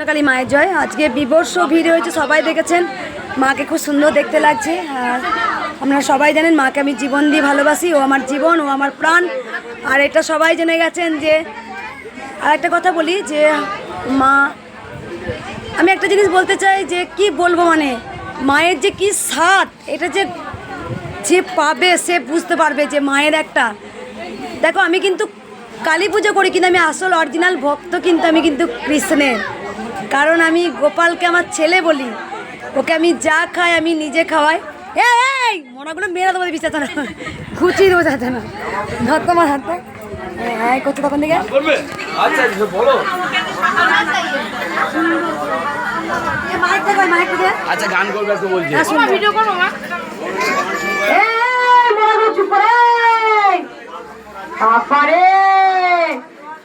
কৃষ্ণকালী মায়ের জয়। আজকে বিবর্ষ ভিড় হয়েছে, সবাই দেখেছেন। মাকে খুব সুন্দর দেখতে লাগছে। আর আপনারা সবাই জানেন, মাকে আমি জীবন দিয়ে ভালোবাসি, ও আমার জীবন, ও আমার প্রাণ। আর এটা সবাই জেনে গেছেন যে আর একটা কথা বলি যে, মা, আমি একটা জিনিস বলতে চাই যে, কি বলব মানে মায়ের যে কি স্বাদ, এটা যে যে পাবে, সে বুঝতে পারবে যে মায়ের একটা। দেখো, আমি কিন্তু কালী পুজো করি কিন্তু আমি আসল অরিজিনাল ভক্ত কিন্তু আমি কিন্তু কৃষ্ণের। কারণ আমি গোপালকে আমার ছেলে বলি। ওকে আমি যা খাই আমি নিজে খাওয়াই। এই এই মনাগুলো মেরে দেবো বিশ্বাস না খুচি দেবো যাচ্ছে না। ধরতো আমার হাতটা। হ্যাঁ করছ তখন থেকে? আচ্ছা আচ্ছা, বলো। আচ্ছা গান করবে তো বলছি। ভিডিও করো মা। এই, মোরাগুলো চুপ করে। বাবারে।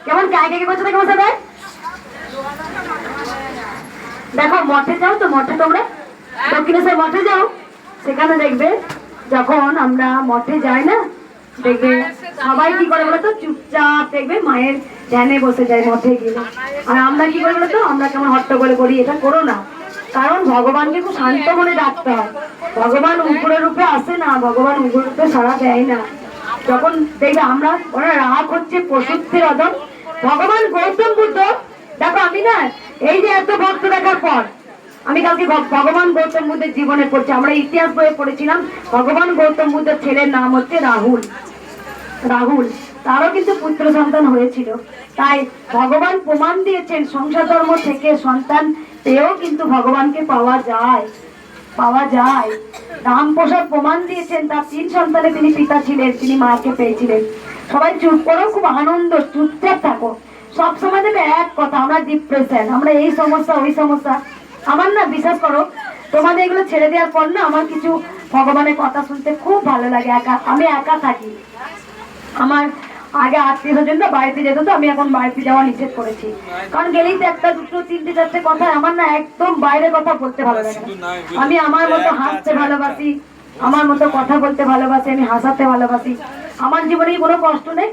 কেমন করছ দেখো সবাই দেখো, মঠে যাও তো, মঠে তোমরা। দক্ষিণেশ্বর মঠে যাও। সেখানে দেখবে, যখন আমরা মঠে যাই না, দেখবে সবাই কি করে বলতো, চুপচাপ দেখবে মায়ের ধ্যানে বসে যায় মঠে গেলে আর আমরা কি করে বলতো, আমরা কেমন হট্টগোল করি এটা করো না। কারণ ভগবানকে খুব শান্ত মনে ডাকতে হয়। ভগবান উপরে রূপে আসে না, ভগবান উপরে রূপে সারা দেয় না। যখন দেখবে আমরা, ওরা রাগ হচ্ছে পশুত্বের অদম ভগবান গৌতম বুদ্ধ, দেখো আমি না এই যে এত ভক্ত দেখার পর, আমি কালকে ভগবান গৌতম বুদ্ধের জীবনে পড়ছি। আমরা ইতিহাস বইয়ে পড়েছিলাম, ভগবান গৌতম বুদ্ধের ছেলের নাম হচ্ছে রাহুল। রাহুল, তারও কিন্তু পুত্র সন্তান হয়েছিল। তাই ভগবান প্রমাণ দিয়েছেন, সংসার ধর্ম থেকে সন্তান পেয়েও কিন্তু ভগবানকে পাওয়া যায় পাওয়া যায়। রামপ্রসাদ প্রমাণ দিয়েছেন, তার তিন সন্তানে তিনি পিতা ছিলেন, তিনি মাকে পেয়েছিলেন। সবাই চুপ করো, খুব আনন্দ, চুপচাপ থাকো। সবসময় দেবে এক কথা আমরা ডিপ্রেশন আমরা এই সমস্যা ওই সমস্যা। আমার না বিশ্বাস করো তোমাদের এগুলো ছেড়ে দেওয়ার পর না আমার কিছু ভগবানের কথা শুনতে খুব ভালো লাগে একা আমি একা থাকি। আমার আগে আত্মীয় না বাড়িতে যেত তো আমি এখন বাড়িতে যাওয়া নিষেধ করেছি। কারণ গেলেই তো একটা দুটো তিনটে চারটে কথা আমার না একদম বাইরে কথা বলতে ভালো লাগে আমি আমার মতো হাসতে ভালোবাসি আমার মতো কথা বলতে ভালোবাসি আমি হাসাতে ভালোবাসি। আমার জীবনে কোনো কষ্ট নেই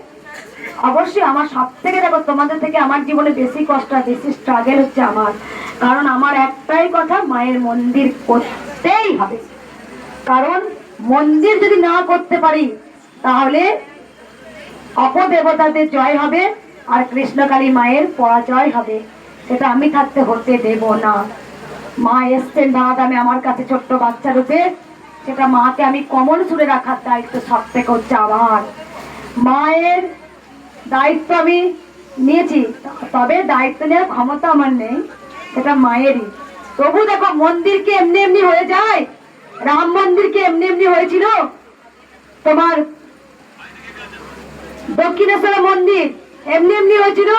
অবশ্যই আমার সব থেকে দেখো, তোমাদের থেকে আমার জীবনে বেশি কষ্ট বেশি স্ট্রাগল হচ্ছে আমার। কারণ আমার একটাই কথা, মায়ের মন্দির করতেই হবে। কারণ মন্দির যদি না করতে পারি, তাহলে অপদেবতাদের জয় হবে আর কৃষ্ণকালী মায়ের পরাজয় হবে। সেটা আমি থাকতে হতে দেব না। মা এসছেন দামে আমার কাছে ছোট্ট বাচ্চা রূপে। সেটা মাকে আমি কমন সুরে রাখার দায়িত্ব সব থেকে হচ্ছে আমার। মায়ের দায়িত্ব আমি নিয়েছি। তবে দায়িত্ব নেওয়ার ক্ষমতা আমার নেই, সেটা মায়েরই। তবু দেখো, মন্দির কি এমনি এমনি হয়ে যায়? রাম মন্দির কি এমনি এমনি হয়েছিল? তোমার দক্ষিণেশ্বর মন্দির এমনি এমনি হয়েছিল?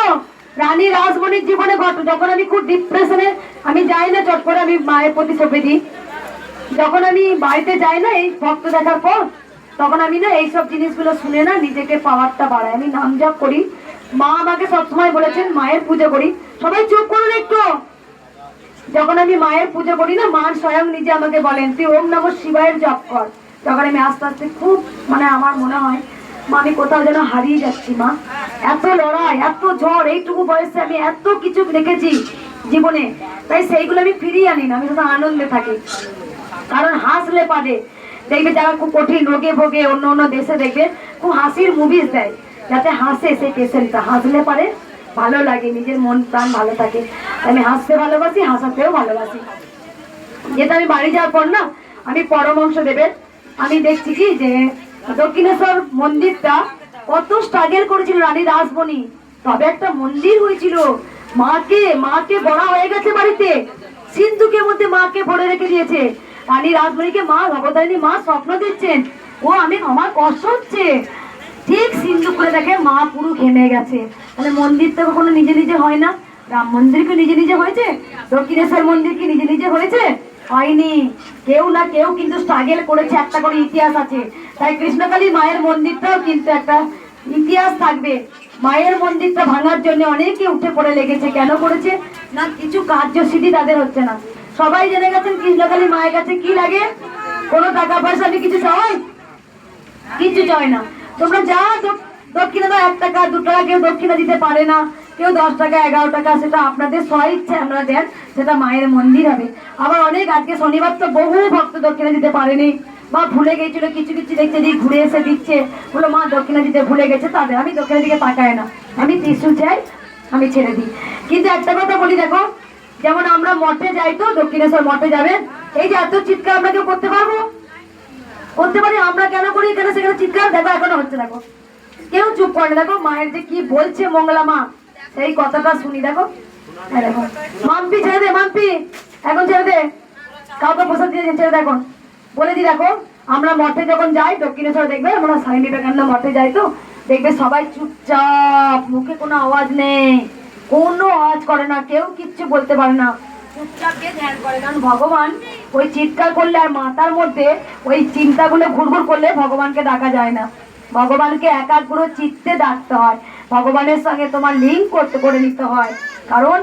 রানী রাজমণির জীবনে ঘট, যখন আমি খুব ডিপ্রেশনে আমি যাই না, চট করে আমি মায়ের প্রতি ছপে দিই। যখন আমি বাড়িতে যাই না, এই ভক্ত দেখার পর তখন আমি না এইসব জিনিসগুলো শুনে না নিজেকে পাওয়ারটা বাড়াই। আমি নাম জপ করি। মা আমাকে সবসময় বলেছেন, মায়ের পুজো করি। সবাই চুপ করুন একটু। যখন আমি মায়ের পুজো করি না, মা স্বয়ং নিজে আমাকে বলেন, তুই ওম নম শিবায়ের জপ কর। তখন আমি আস্তে আস্তে খুব মানে আমার মনে হয়, মা, আমি কোথাও যেন হারিয়ে যাচ্ছি, মা। এত লড়াই, এত ঝড়, এইটুকু বয়সে আমি এত কিছু দেখেছি জীবনে। তাই সেইগুলো আমি ফিরিয়ে আনি না, আমি শুধু আনন্দে থাকি। কারণ হাসলে পারে। দেখবে যারা খুব কঠিন রোগে ভোগে, অন্য অন্য দেশে দেখবে খুব হাসির মুভিজ দেয়। যাতে হাসে সেই পেশেন্টটা হাসলে পারে, ভালো লাগে, নিজের মন, প্রাণ ভালো থাকে। আমি হাসতে ভালোবাসি, হাসাতেও ভালোবাসি। যেটা আমি বাড়ি যাওয়ার পর না, আমি পরমংশ দেবের, আমি দেখছি কি যে দক্ষিণেশ্বর মন্দিরটা কত স্ট্রাগল করেছিল রানী রাসমণি তবে একটা মন্দির হয়েছিল। মাকে মাকে বড়া হয়ে গেছে বাড়িতে। সিন্ধুকের মধ্যে মাকে ভরে রেখে দিয়েছে। রানী রাসমণিকে মা ভগদারিনী মা স্বপ্ন দিচ্ছেন ও, আমি আমার কষ্ট হচ্ছে। ঠিক সিন্ধু করে দেখে মা পুরো ঘেমে গেছে। তাহলে মন্দির তো কখনো নিজে নিজে হয় না? রাম মন্দির কি নিজে নিজে হয়েছে? দক্ষিণেশ্বর মন্দির কি নিজে নিজে হয়েছে? হয়নি। কেউ না কেউ কিন্তু স্ট্রাগল করেছে, একটা করে ইতিহাস আছে। তাই কৃষ্ণকালী মায়ের মন্দিরটাও কিন্তু একটা ইতিহাস থাকবে। মায়ের মন্দিরটা ভাঙার জন্য অনেকে উঠে পড়ে লেগেছে। কেন করেছে? না, কিছু কার্যসিদ্ধি তাদের হচ্ছে না। সবাই জেনে গেছেন কৃষ্ণকালী মায়ের কাছে কি লাগে? কোনো টাকা পয়সা আমি কিছু চাই কিছু চাই না। তোমরা যা দক্ষিণা এক টাকা, দু টাকা, কেউ দক্ষিণা দিতে পারে না। কেউ দশ টাকা, এগারো টাকা, সেটা আপনাদের স্ব ইচ্ছে আমরা দেন, সেটা মায়ের মন্দির হবে। আবার অনেক, আজকে শনিবার তো বহু ভক্ত দক্ষিণা দিতে পারেনি। মা ভুলে গেছিল, কিছু কিছু দেখছে, দিয়ে ঘুরে এসে দিচ্ছে। বলো মা, দক্ষিণা দিতে ভুলে গেছে তাদের আমি দক্ষিণের দিকে তাকায় না। আমি ত্রিশুল চাই, আমি ছেড়ে দিই। কিন্তু একটা কথা বলি, দেখো যেমন আমরা মঠে যাই তো, দক্ষিণেশ্বর মঠে যাবেন এই যে এত চিৎকার আমরা কেউ করতে পারব? করতে পারি, আমরা কেন করি? এখানে সেখানে চিৎকার? দেখো, এখনও হচ্ছে, দেখো। কেউ চুপ করে দেখো, মায়ের যে কি বলছে মঙ্গলা মা, সেই কথাটা শুনি, দেখো। এই দেখো। মাম্পি ছেড়ে দে, মাম্পি। এখন ছেড়ে দে। কাউকে প্রসাদ দিয়ে ছেড়ে দে এখন। বলে দি, দেখো, আমরা মঠে যখন যাই, দক্ষিণেশ্বর দেখবে, আমরা স্বামী বিবেকানন্দ মঠে যাই তো, দেখবে সবাই চুপচাপ, মুখে কোনো আওয়াজ নেই। কোনো আওয়াজ করে না, কেউ কিচ্ছু বলতে পারে না। চুপচাপ গিয়ে ধ্যান করে, কারণ ভগবান ওই চিৎকার করলে আর মাথার মধ্যে ওই চিন্তাগুলো ঘুরঘুর করলে ভগবানকে ডাকা যায় না। ভগবানকে একাগ্র চিত্তে ডাকতে হয়। ভগবানের সঙ্গে তোমার লিঙ্ক করতে, করে নিতে হয়। কারণ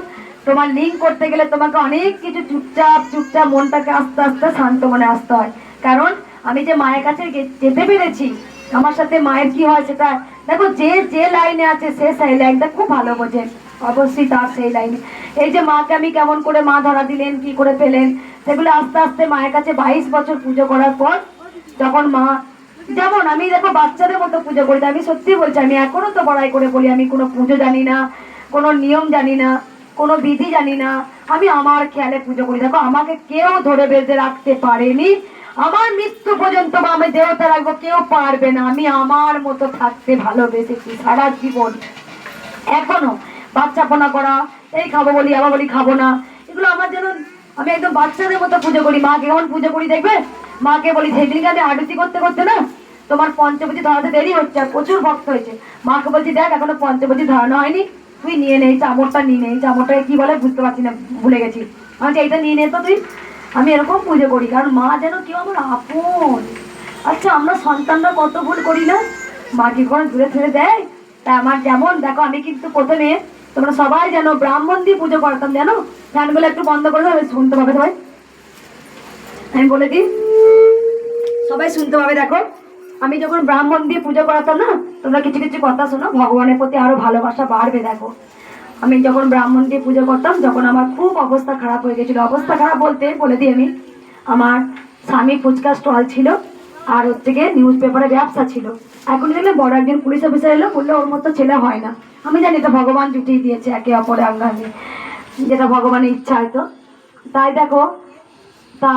তোমার লিঙ্ক করতে গেলে তোমাকে অনেক কিছু চুপচাপ চুপচাপ মনটাকে আস্তে আস্তে শান্ত মনে আসতে হয়। কারণ আমি যে মায়ের কাছে যেতে পেরেছি, আমার সাথে মায়ের কি হয় সেটা, দেখো যে যে লাইনে আছে, সে সেই লাইনটা খুব ভালো বোঝে। অবশ্যই তার সেই লাইনে। এই যে মাকে আমি কেমন করে মা ধরা দিলেন, কি করে পেলেন, সেগুলো আস্তে আস্তে মায়ের কাছে বাইশ বছর পুজো করার পর যখন মা, যেমন আমি দেখো বাচ্চাদের মতো পুজো করি, আমি সত্যি বলছি, আমি এখনও তো বড়াই করে বলি, আমি কোনো পুজো জানি না, কোনো নিয়ম জানি না, কোনো বিধি জানি না, আমি আমার খেয়ালে পুজো করি। দেখো, আমাকে কেউ ধরে বেঁধে রাখতে পারেনি, আমার মৃত্যু পর্যন্ত বা আমি দেবতা রাখব, কেউ পারবে না, আমি আমার মতো থাকতে ভালোবেসেছি সারা জীবন। এখনও বাচ্চাপনা করা এই খাব বলি, আবার বলি খাব না। এগুলো আমার যেন, আমি একদম বাচ্চাদের মতো পুজো করি। মাকে কেমন পুজো করি, দেখবে? মাকে বলি সেদিনকে আমি আরতি করতে করতে না, তোমার পঞ্চবতী ধরাতে দেরি হচ্ছে আর প্রচুর ভক্ত হয়েছে। মাকে বলছি, দেখ, এখনও পঞ্চবতী ধরানো হয়নি। তুই নিয়ে নে, এই চামড়টা নিয়ে নে। এই চামড়টাকে কি বলে? বুঝতে পারছি না, ভুলে গেছি। আমি এইটা নিয়ে নে তো তুই। আমি এরকম পুজো করি, কারণ মা যেন কেউ আমার আপন। আচ্ছা আমরা সন্তানরা কত ভুল করি না? মা কি করে দূরে ছেড়ে দেয়। তা আমার যেমন, দেখো, আমি কিন্তু প্রথমে তোমরা সবাই জানো ব্রাহ্মণ দিয়ে পুজো করতাম জানো ফ্যানগুলো একটু বন্ধ করে দেবে শুনতে পাবে সবাই। আমি বলে দিই, সবাই শুনতে পাবে, দেখো। আমি যখন ব্রাহ্মণ দিয়ে পুজো করাতাম না, তোমরা কিছু কিছু কথা শোনো, ভগবানের প্রতি আরও ভালোবাসা বাড়বে, দেখো। আমি যখন ব্রাহ্মণ দিয়ে পুজো করতাম, যখন আমার খুব অবস্থা খারাপ হয়ে গেছিল। অবস্থা খারাপ বলতে বলে দিই আমি, আমার স্বামী ফুচকা স্টল ছিল, আর হচ্ছে গিয়ে নিউজ পেপারে ব্যবসা ছিল। এখন দেখলে বড় একজন পুলিশ অফিসার এলো, বলল, ওর মতো ছেলে হয় না। আমি জানি এটা ভগবান জুটিয়ে দিয়েছে একে অপরে আঙ্গাঙ্গে যেটা ভগবানের ইচ্ছা হয়তো তাই দেখো, তা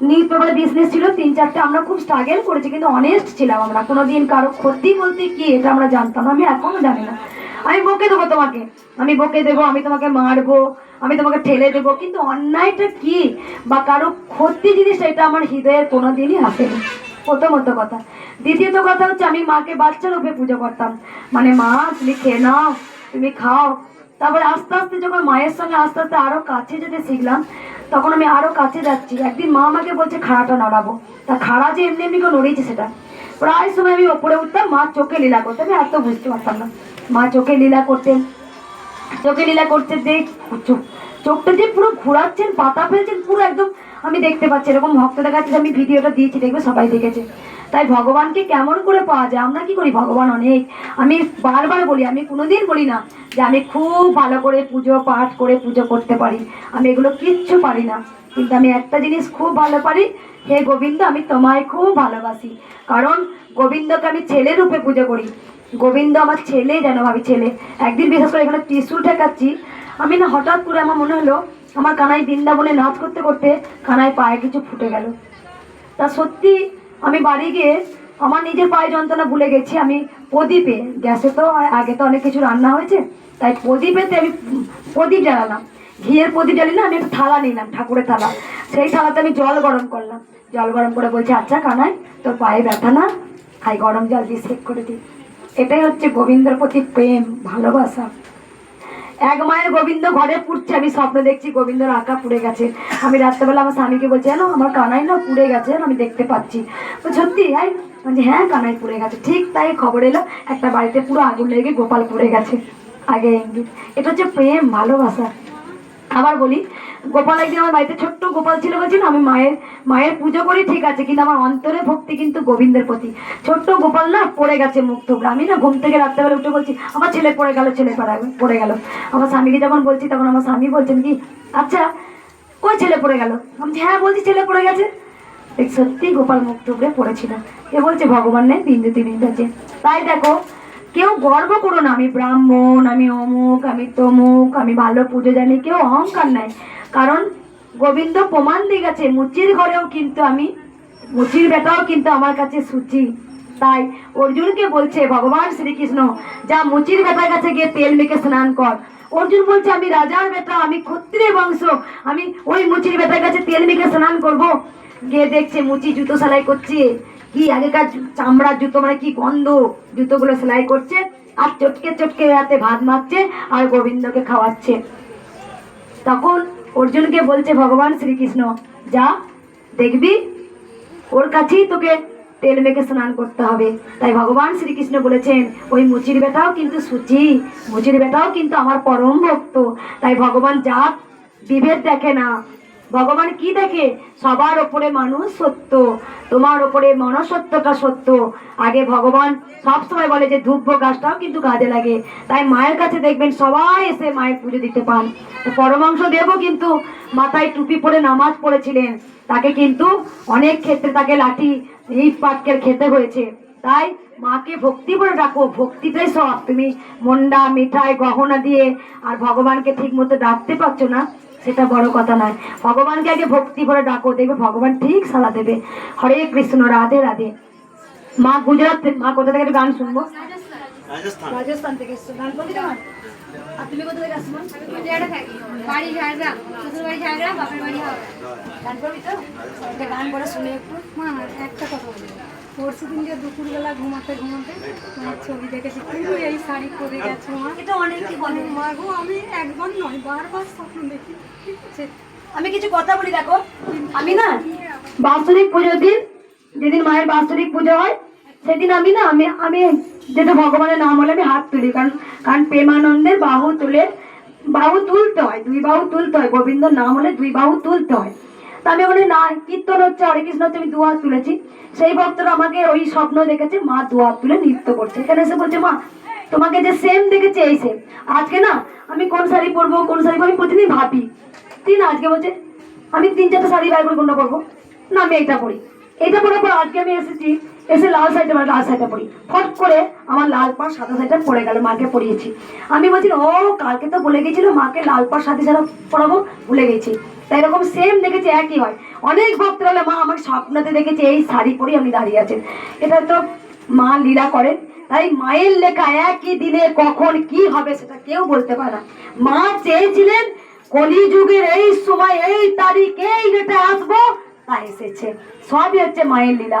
নিউজ পেপারে বিজনেস ছিল, তিন চারটে আমরা খুব স্ট্রাগল করেছি, কিন্তু অনেস্ট ছিলাম আমরা। কোনোদিন কারও ক্ষতি বলতে কি, এটা আমরা জানতাম আমি এখনও জানি না। আমি বকে দেবো তোমাকে, আমি বকে দেবো, আমি তোমাকে মারবো, আমি তোমাকে ঠেলে দেবো, কিন্তু অন্যায়টা কি? বা কারও ক্ষতি জিনিসটা, এটা আমার হৃদয়ের কোনো দিনই আসেনি। প্রথমত কথা। দ্বিতীয়ত কথা হচ্ছে, আমি মাকে বাচ্চা রূপে পুজো করতাম। মানে মা, তুমি খেয়ে নাও, তুমি খাও। তারপরে আস্তে আস্তে যখন মায়ের সঙ্গে আস্তে আস্তে আরও কাছে যেতে শিখলাম, তখন আমি আরও কাছে যাচ্ছি। একদিন মা আমাকে বলছে, খাড়াটা নড়াবো। তা খাড়া যে এমনি এমনি করে নড়িয়েছে সেটা। প্রায় সময় আমি ওপরে উঠতাম মা চোখে লীলা করতে। আমি এত বুঝতে পারতাম না। মা চোখে লীলা করতেন চোখে লীলা করতে দেখ, চোখ চোখটা যে পুরো ঘোরাচ্ছেন, পাতা ফেলছেন, পুরো একদম আমি দেখতে পাচ্ছি, এরকম ভক্ত দেখাচ্ছে আমি ভিডিওটা দিয়েছি, দেখবে সবাই দেখেছে। তাই ভগবানকে কেমন করে পাওয়া যায়? আমরা কি করি? ভগবান অনেক। আমি বারবার বলি, আমি কোনোদিন বলি না যে আমি খুব ভালো করে পুজো পাঠ করে পুজো করতে পারি। আমি এগুলো কিচ্ছু পারি না। কিন্তু আমি একটা জিনিস খুব ভালো পারি, হে গোবিন্দ, আমি তোমায় খুব ভালোবাসি। কারণ গোবিন্দকে আমি ছেলে রূপে পুজো করি। গোবিন্দ আমার ছেলে যেন ভাবি, ছেলে। একদিন বিশেষ করে এখানে ত্রিশুল ঠেকাচ্ছি। আমি না হঠাৎ করে আমার মনে হলো আমার কানাই বৃন্দাবনে নাচ করতে করতে কানায় পায়ে কিছু ফুটে গেল। তা সত্যি আমি বাড়ি গিয়ে আমার নিজের পায়ে যন্ত্রণা ভুলে গেছি। আমি প্রদীপে, গ্যাসে তো আগে তো অনেক কিছু রান্না হয়েছে, তাই প্রদীপেতে আমি প্রদীপ জ্বালালাম। ঘিয়ের প্রদীপ জ্বালি না, আমি একটা থালা নিলাম, ঠাকুরের থালা। সেই থালাতে আমি জল গরম করলাম। জল গরম করে বলছি আচ্ছা কানাই, তোর পায়ে ব্যথা না? খাই গরম জল দিয়ে সেক করে দিই এটাই হচ্ছে গোবিন্দর প্রতি প্রেম, ভালোবাসা। এক মায়ের গোবিন্দ ঘরে পুড়ছে, আমি স্বপ্ন দেখছি গোবিন্দর আঁকা পুড়ে গেছে। আমি রাত্রেবেলা আমার স্বামীকে বলছি, জানো, আমার কানাই না পুড়ে গেছে, আমি দেখতে পাচ্ছি। তো সত্যি? হ্যাঁ বলছি হ্যাঁ কানাই পুড়ে গেছে। ঠিক তাই খবর এলো, একটা বাড়িতে পুরো আগুন লেগে গোপাল পুড়ে গেছে। আগে ইঙ্গিত। এটা হচ্ছে প্রেম, ভালোবাসা। আবার বলি গোপাল একদিন আমার বাড়িতে ছোট্ট গোপাল ছিল বলছি না আমি মায়ের মায়ের পুজো করি, ঠিক আছে, কিন্তু আমার অন্তরে ভক্তি কিন্তু গোবিন্দের প্রতি। ছোট্ট গোপাল না পড়ে গেছে থুবড়ে। আমি না ঘুম থেকে রাত্রেবেলা উঠে বলছি, আমার ছেলে পড়ে গেল, ছেলে পড়ে পড়ে গেল। আমার স্বামীকে যখন বলছি, তখন আমার স্বামী বলছেন কি আচ্ছা কই ছেলে পড়ে গেল? আমি হ্যাঁ বলছি ছেলে পড়ে গেছে। সত্যি গোপাল থুবড়ে পড়েছিল। এ বলছে, ভগবান নেই, বিন্দু আছে তাই দেখো কেউ গর্ব করো না, আমি ব্রাহ্মণ, আমি অমুক, আমি তমুক, আমি ভালো পুজো জানি, কেউ অহংকার নাই। কারণ গোবিন্দ প্রমাণ দিয়ে গেছে, মুচির ঘরেও কিন্তু আমি, মুচির বেটাও কিন্তু আমার কাছে সুচি। তাই অর্জুনকে বলছে, ভগবান শ্রীকৃষ্ণ, যা মুচির বেটার কাছে গিয়ে তেল মেখে স্নান কর। অর্জুন বলছে, আমি রাজার বেটা, আমি ক্ষত্রিয় বংশ, আমি ওই মুচির বেটার কাছে তেল মেখে স্নান করব। গিয়ে দেখছে মুচি জুতো সেলাই করছে। কি আগেকার চামড়ার জুতো মানে কি গন্ধ জুতোগুলো সেলাই করছে? আর চটকে চটকে হাতে ভাত মারছে আর গোবিন্দকে খাওয়াচ্ছে। তখন অর্জুনকে বলছে, ভগবান শ্রীকৃষ্ণ, যা, দেখবি, ওর কাছেই তোকে তেল মেখে স্নান করতে হবে। তাই ভগবান শ্রীকৃষ্ণ বলেছেন, ওই মুচির বেটাও কিন্তু সুচি, মুচির বেটাও কিন্তু আমার পরম ভক্ত। তাই ভগবান যা বিভেদ দেখে না ভগবান কি দেখে? সবার ওপরে মানুষ সত্য, তোমার ওপরে মনসত্বটা সত্য। আগে ভগবান সব সময় বলে যে, ধূপ গাছটাও কিন্তু কাজে লাগে। তাই মায়ের কাছে দেখবেন সবাই এসে মায়ের পুজো দিতে পান। পরমাংশ দেবও কিন্তু মাথায় টুপি পরে নামাজ পড়েছিলেন। তাকে কিন্তু অনেক ক্ষেত্রে তাকে লাঠি ইট পাটকেল খেতে হয়েছে। তাই মাকে ভক্তি করে ডাকো। ভক্তিটাই সব। তুমি মন্ডা, মিঠাই, গহনা দিয়ে আর ভগবানকে ঠিক মতো ডাকতে পারছ না। সেটা বড় কথা নয়। ভগবানকে আগে ভক্তি করে ডাকো দেখবে ভগবান ঠিক সালা দেবে। হরে কৃষ্ণ রাধে রাধে। মা গুজরাট থেকে মা কোথা থেকে গান শুনব? রাজস্থান। থেকে গান বলতে তোমার কোথা থেকে আসছো গুজরাটে থাকি। বাড়ি ঝাড়গ্রাম শ্বশুর বাড়ি ঝাড়গ্রাম বাপের বাড়ি হাওড়া। গান করবি তো? একটা গান করে শুনে একটু। মা একটা কথা বলি পরশু দিন যে দুপুরবেলা ঘুমাতে ঘুমাতে তোমার ছবি দেখেছি। তুমি এই শাড়ি পরে গেছো মা। এটা অনেকে বলে। মা গো আমি একবার নয় বারবার স্বপ্ন দেখি। ঠিক আছে? আমি কিছু কথা বলি দেখো। আমি না বাৎসরিক পুজোর দিন যেদিন মায়ের বাৎসরিক পুজো হয় সেদিন আমি না আমি আমি যেটা ভগবানের নাম হলে আমি হাত তুলি। কারণ কারণ প্রেমানন্দের বাহু তুলে বাহু তুলতে হয় দুই বাহু তুলতে হয়। গোবিন্দর নাম হলে দুই বাহু তুলতে হয়। তা আমি ওখানে না, কীর্তন হচ্ছে, হরে কৃষ্ণ হচ্ছে, আমি দু হাত তুলেছি। সেই ভক্তরা আমাকে ওই স্বপ্ন দেখেছে, মা দু হাত তুলে নৃত্য করছে। এখানে এসে বলছে, মা, তোমাকে যে সেম দেখেছে, এই সেম আজকে না, আমি কোন শাড়ি পরবো, কোন শাড়ি পরবো, আমি প্রতিদিন ভাবি। তিন, আজকে বলছে, আমি তিন চারটে শাড়ি বাইর করে কোনটা পরবো না, আমি এইটা পরি। এইটা পরার পর আজকে আমি এসেছি এসে লাল শাড়িটা লাল শাড়িটা পরি। ফট করে আমার লাল পাড় সাদা শাড়িটা পরে গেল মাকে পরিয়েছি। আমি বলছি ও কালকে তো বলে গেছিল মাকে লাল পাড় সাদা শাড়ি পরাবো ভুলে গেছি। তাই এরকম সেম দেখেছি একই হয়। অনেক ভক্তরা বলে, মা আমার স্বপ্নতে দেখেছি এই শাড়ি পরে আমি দাঁড়িয়ে আছেন এটা তো মা লীলা করেন। তাই মায়ের লেখা একই দিনে কখন কি হবে সেটা কেউ বলতে পারে না। মা চেয়েছিলেন কলিযুগের এই সময় এই তারিখে এই ডেটে আসব তা এসেছে। সবই হচ্ছে মায়ের লীলা।